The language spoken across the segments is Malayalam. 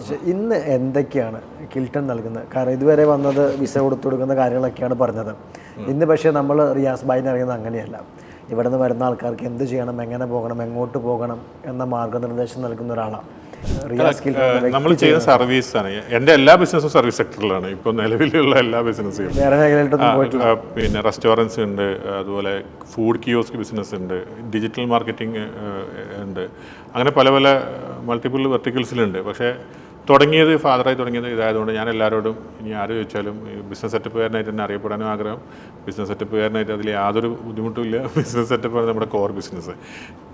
പക്ഷേ ഇന്ന് എന്തൊക്കെയാണ് കിൽട്ടൺ നൽകുന്നത്? കാരണം ഇതുവരെ വന്നത് വിസ കൊടുത്തു കൊടുക്കുന്ന കാര്യങ്ങളൊക്കെയാണ് പറഞ്ഞത്. ഇന്ന് പക്ഷേ നമ്മൾ റിയാസ് ബായിന് അറിയുന്നത് അങ്ങനെയല്ല. ഇവിടെ നിന്ന് വരുന്ന ആൾക്കാർക്ക് എന്ത് ചെയ്യണം എങ്ങനെ പോകണം എങ്ങോട്ട് പോകണം എന്ന മാർഗനിർദ്ദേശം നൽകുന്ന ഒരാളാണ് നമ്മൾ ചെയ്യുന്ന സർവീസ് ആണ് എന്റെ എല്ലാ ബിസിനസ്സും സർവീസ് സെക്ടറിലാണ്. ഇപ്പോൾ നിലവിലുള്ള എല്ലാ ബിസിനസ്സും പിന്നെ റെസ്റ്റോറന്റ്സ് ഉണ്ട് അതുപോലെ ഫുഡ് കിയോസ്ക് ബിസിനസ് ഉണ്ട് ഡിജിറ്റൽ മാർക്കറ്റിംഗ് ഉണ്ട്. അങ്ങനെ പല പല മൾട്ടിപ്പിൾ വെർട്ടിക്കൽസിലുണ്ട് പക്ഷേ തുടങ്ങിയത് ഫാദറായി തുടങ്ങിയത് ഇതായതുകൊണ്ട് ഞാൻ എല്ലാവരോടും ഇനി ആര് ചോദിച്ചാലും ബിസിനസ് സെറ്റപ്പുകാരനായിട്ട് തന്നെ അറിയപ്പെടാനും ആഗ്രഹം. ബിസിനസ് സെറ്റപ്പുകാരനായിട്ട് അതിൽ യാതൊരു ബുദ്ധിമുട്ടും ഇല്ല. ബിസിനസ് ആണ് നമ്മുടെ കോർ ബിസിനസ്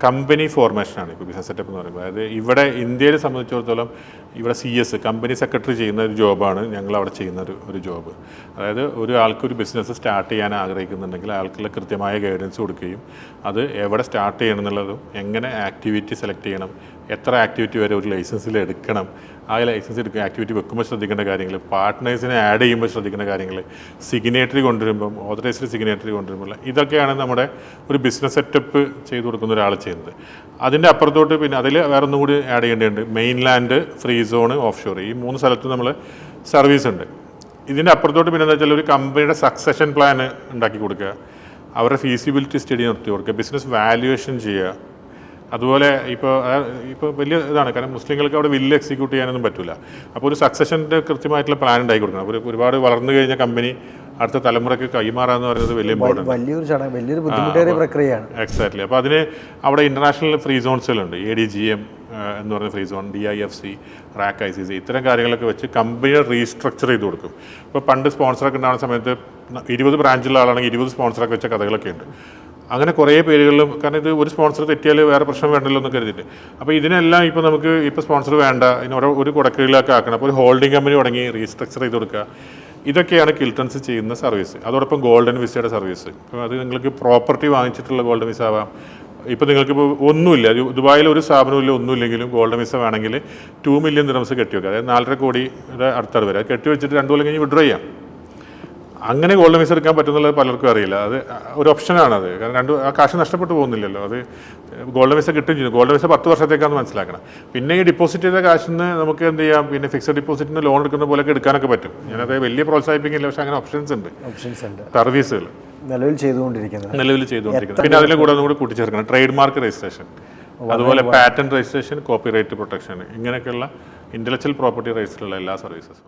കമ്പനി ഫോർമേഷനാണ് ഇപ്പോൾ ബിസിനസ് സെറ്റപ്പ് എന്ന് പറയുമ്പോൾ അതായത് ഇവിടെ ഇന്ത്യയെ സംബന്ധിച്ചിടത്തോളം ഇവിടെ സി എസ് കമ്പനി സെക്രട്ടറി ചെയ്യുന്ന ഒരു ജോബാണ് ഞങ്ങൾ അവിടെ ചെയ്യുന്ന ഒരു ഒരു ജോബ്. അതായത് ഒരു ആൾക്കൊരു ബിസിനസ് സ്റ്റാർട്ട് ചെയ്യാൻ ആഗ്രഹിക്കുന്നുണ്ടെങ്കിൽ ആൾക്കുള്ള കൃത്യമായ ഗൈഡൻസ് കൊടുക്കുകയും അത് എവിടെ സ്റ്റാർട്ട് ചെയ്യണം എന്നുള്ളതും എങ്ങനെ ആക്ടിവിറ്റി സെലക്ട് ചെയ്യണം എത്ര ആക്ടിവിറ്റി വരെ ഒരു ലൈസൻസിൽ എടുക്കണം ആ ലൈസൻസ് എടുക്കുക ആക്ടിവിറ്റി വെക്കുമ്പോൾ ശ്രദ്ധിക്കേണ്ട കാര്യങ്ങൾ പാർട്ട്നേഴ്സിനെ ആഡ് ചെയ്യുമ്പോൾ ശ്രദ്ധിക്കേണ്ട കാര്യങ്ങൾ സിഗ്നേറ്ററി കൊണ്ടുവരുമ്പം ഓതറൈസ്ഡ് സിഗ്നേറ്ററി കൊണ്ടുവരുമ്പോൾ ഇതൊക്കെയാണ് നമ്മുടെ ഒരു ബിസിനസ് സെറ്റപ്പ് ചെയ്ത് കൊടുക്കുന്ന ഒരാൾ ചെയ്യുന്നത്. അതിന്റെ അപ്പുറത്തോട്ട് പിന്നെ അതിൽ വേറെ ഒന്നും കൂടി ആഡ് ചെയ്യേണ്ടതുണ്ട്. Mainland free zone offshore ഈ മൂന്ന് സ്ഥലത്തും നമ്മൾ സർവീസ് ഉണ്ട്. ഇതിന്റെ അപ്പുറത്തോട്ട് പിന്നെ എന്താ വെച്ചാൽ ഒരു കമ്പനിയുടെ സക്സഷൻ പ്ലാൻ ഉണ്ടാക്കി കൊടുക്കുക. അവരുടെ ഫീസിബിലിറ്റി സ്റ്റഡി നിർത്തി കൊടുക്കുക. ബിസിനസ് വാല്യുവേഷൻ ചെയ്യുക. അതുപോലെ ഇപ്പോൾ ഇപ്പോൾ വലിയ ഇതാണ്. കാരണം മുസ്ലിങ്ങൾക്ക് അവിടെ വില്ല് എക്സിക്യൂട്ട് ചെയ്യാനൊന്നും പറ്റില്ല അപ്പോൾ ഒരു സക്സഷന്റെ കൃത്യമായിട്ടുള്ള പ്ലാൻ ഉണ്ടായി കൊടുക്കണം. അപ്പോൾ ഒരുപാട് വളർന്നു കഴിഞ്ഞ കമ്പനി അടുത്ത തലമുറയ്ക്ക് കൈമാറാന്ന് പറയുന്നത് വലിയ ഇമ്പോർട്ടന്റ് വലിയൊരു ചടങ്ങ് വലിയൊരു ബുദ്ധിമുട്ടേറിയ പ്രക്രിയയാണ്. എക്സാക്ട്ലി അപ്പോൾ അതിന് അവിടെ ഇന്റർനാഷണൽ ഫ്രീ സോൺസുകളുണ്ട് എ ഡി ജി എം എന്ന് പറയുന്ന free zone D I F C RAK I C C ഇത്തരം കാര്യങ്ങളൊക്കെ വെച്ച് കമ്പനിയെ റീസ്ട്രക്ചർ ചെയ്ത് കൊടുക്കും. ഇപ്പോൾ പണ്ട് സ്പോൺസറൊക്കെ ഉണ്ടാകുന്ന സമയത്ത് ഇരുപത് ബ്രാഞ്ചിലുള്ള ആളാണെങ്കിൽ ഇരുപത് സ്പോൺസറൊക്കെ വെച്ച കഥകളൊക്കെ ഉണ്ട്. അങ്ങനെ കുറേ പേരുകളിലും കാരണം ഇത് ഒരു സ്പോൺസർ തെറ്റിയാൽ വേറെ പ്രശ്നം വേണ്ടല്ലോ എന്ന് കരുതിയിട്ട്. അപ്പോൾ ഇതിനെല്ലാം ഇപ്പോൾ നമുക്ക് ഇപ്പോൾ സ്പോൺസർ വേണ്ട ഇനി ഓരോ ഒരു കുടക്കീഴിലൊക്കെ ആക്കണം. അപ്പോൾ ഒരു ഹോൾഡിംഗ് കമ്പനി തുടങ്ങി റീസ്ട്രക്ചർ ചെയ്ത് കൊടുക്കുക. ഇതൊക്കെയാണ് കിൽട്ടൺസ് ചെയ്യുന്ന സർവീസ് അതോടൊപ്പം ഗോൾഡൻ വിസയുടെ സർവീസ് അപ്പോൾ അത് നിങ്ങൾക്ക് പ്രോപ്പർട്ടി വാങ്ങിച്ചിട്ടുള്ള ഗോൾഡൻ വിസ ആവാം. ഇപ്പോൾ നിങ്ങൾക്കിപ്പോൾ ഒന്നുമില്ല. ദുബായിൽ ഒരു സ്ഥാപനമില്ല ഒന്നുമില്ലെങ്കിലും ഗോൾഡൻ വിസ വേണമെങ്കിൽ ടു മില്യൺ ദിറംസ് കെട്ടിവെക്കുക അതായത് നാലര കോടിയുടെ അടുത്തത് വരെ അത് കെട്ടിവെച്ചിട്ട് രണ്ടു കൊല്ലം കഴിഞ്ഞ് വിഡ്രോ ചെയ്യാം. അങ്ങനെ ഗോൾഡ് മിസ് എടുക്കാൻ പറ്റുന്നുള്ളത് പലർക്കും അറിയില്ല. അത് ഒരു ഓപ്ഷനാണ് അത് കാരണം രണ്ട് ആ കാശ് നഷ്ടപ്പെട്ടു പോകുന്നില്ലല്ലോ. അത് ഗോൾഡ് വിസ കിട്ടും ചെയ്യും. ഗോൾഡ് വിസ പത്ത് വർഷത്തേക്കാന്ന് മനസ്സിലാക്കണം. പിന്നെ ഈ ഡിപ്പോസിറ്റ് ചെയ്ത കാശിൽ നിന്ന് നമുക്ക് എന്ത് ചെയ്യാം? പിന്നെ ഫിക്സഡ് ഡിപ്പോസിറ്റിന് ലോൺ എടുക്കുന്ന പോലെയൊക്കെ എടുക്കാനൊക്കെ പറ്റും. ഞാനത് വലിയ പ്രോത്സാഹിപ്പിക്കില്ല. പക്ഷേ അങ്ങനെ ഓപ്ഷൻസ് ഉണ്ട്. ഓപ്ഷൻസ് ഉണ്ട്. സർവീസുകൾ. നിലവിൽ ചെയ്തുകൊണ്ടിരിക്കുന്നത്. നിലവിൽ ചെയ്തുകൊണ്ടിരിക്കുന്നത്. പിന്നെ അതിലും കൂടെ ഒന്നുകൂടി കൂട്ടിച്ചേർക്കണം. ട്രേഡ് മാർക്ക് രജിസ്ട്രേഷൻ അതുപോലെ പാറ്റന്റ് രജിസ്ട്രേഷൻ കോപ്പിറൈറ്റ് പ്രൊട്ടക്ഷൻ ഇങ്ങനെയൊക്കെയുള്ള ഇന്റലക്ച്വൽ പ്രോപ്പർട്ടി റൈറ്റ്സിലുള്ള എല്ലാ സർവീസസും